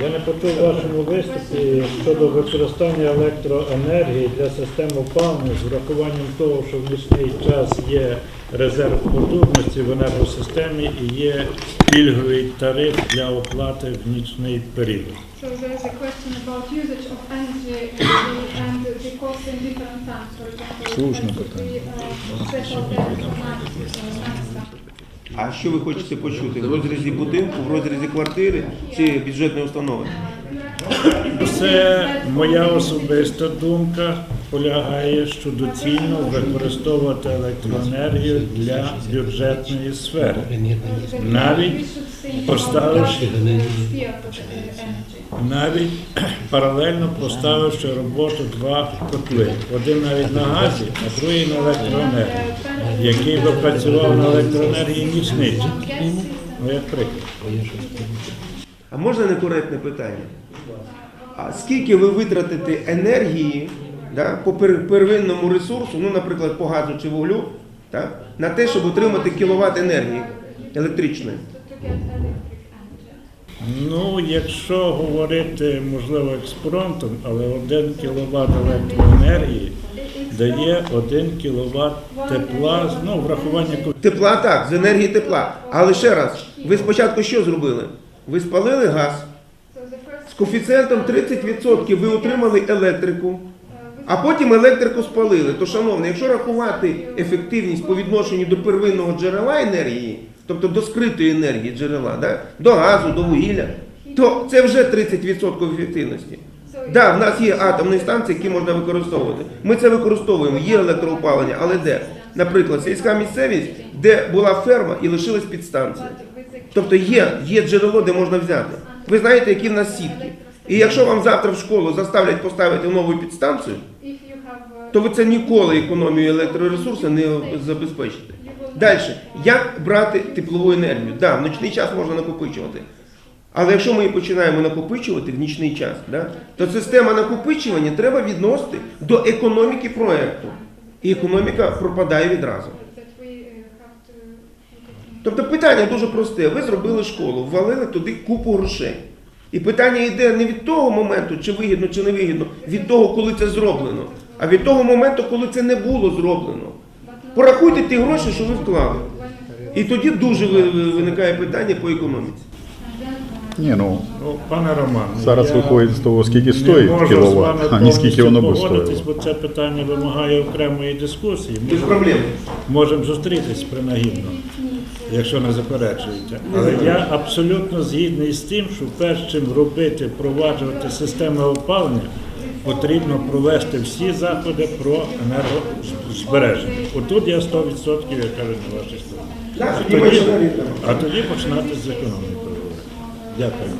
Я не почув в вашому виступі щодо використання електроенергії для систем опалення з врахуванням того, що в нічний час є резерв потужності в енергосистемі і є пільговий тариф для оплати в нічний період. So there is a question about usage of energy and the cost in different times. For example, Сложно there А що ви хочете почути? В розрізі будинку, в розрізі квартири чи бюджетної установи? Це моя особиста думка полягає, що доцільно використовувати електроенергію для бюджетної сфери. Навіть поставивши навіть паралельно поставивши роботу два котли. Один навіть на газі, а другий на електроенергії, який би працював на електроенергії нічний. Ну, як приклад. А можна некоректне питання? А скільки ви витратите енергії да, по пер- первинному ресурсу, ну, наприклад, по газу чи вуглю, так, на те, щоб отримати кіловат енергії електричної? Ну, якщо говорити, можливо, експромтом, але 1 кВт електроенергії дає 1 кВт тепла, ну, врахування Тепла так, з енергії тепла. Але ще раз, ви спочатку що зробили? Ви спалили газ, коефіцієнтом 30% ви отримали електрику, а потім електрику спалили. То, шановні, якщо рахувати ефективність по відношенню до первинного джерела енергії, тобто до скритої енергії джерела, да, до газу, до вугілля, то це вже 30% ефективності. Так, да, в нас є атомні станції, які можна використовувати. Ми це використовуємо, є електроопалення, але де? Наприклад, сільська місцевість, де була ферма і лишилась підстанція. Тобто є, є джерело, де можна взяти. Ви знаєте, які в нас сітки. І якщо вам завтра в школу заставлять поставити нову підстанцію, то ви це ніколи економію електроресурсу не забезпечите. Далі, як брати теплову енергію? Так, да, в нічний час можна накопичувати. Але якщо ми її починаємо накопичувати в нічний час, да, то система накопичування треба відносити до економіки проекту. І економіка пропадає відразу. Тобто питання дуже просте. Ви зробили школу, ввалили туди купу грошей. І питання йде не від того моменту, чи вигідно, чи не вигідно, від того, коли це зроблено, а від того моменту, коли це не було зроблено. Порахуйте ті гроші, що ви вклали. І тоді дуже ви- ви- виникає питання по економіці. Ні, ну Ну, пане Роман, зараз я виходить з того, скільки стоїть з кіловат, вами а не скільки воно би погодитись, стоїло. бо це питання вимагає окремої дискусії. Ми проблем. можемо зустрітись принагідно, якщо не заперечуєте. Але я абсолютно згідний з тим, що перш чим робити, впроваджувати системи опалення, потрібно провести всі заходи про енергозбереження. Отут я 100% я кажу на вашій стороні. А тоді починати з економіки. Дякую.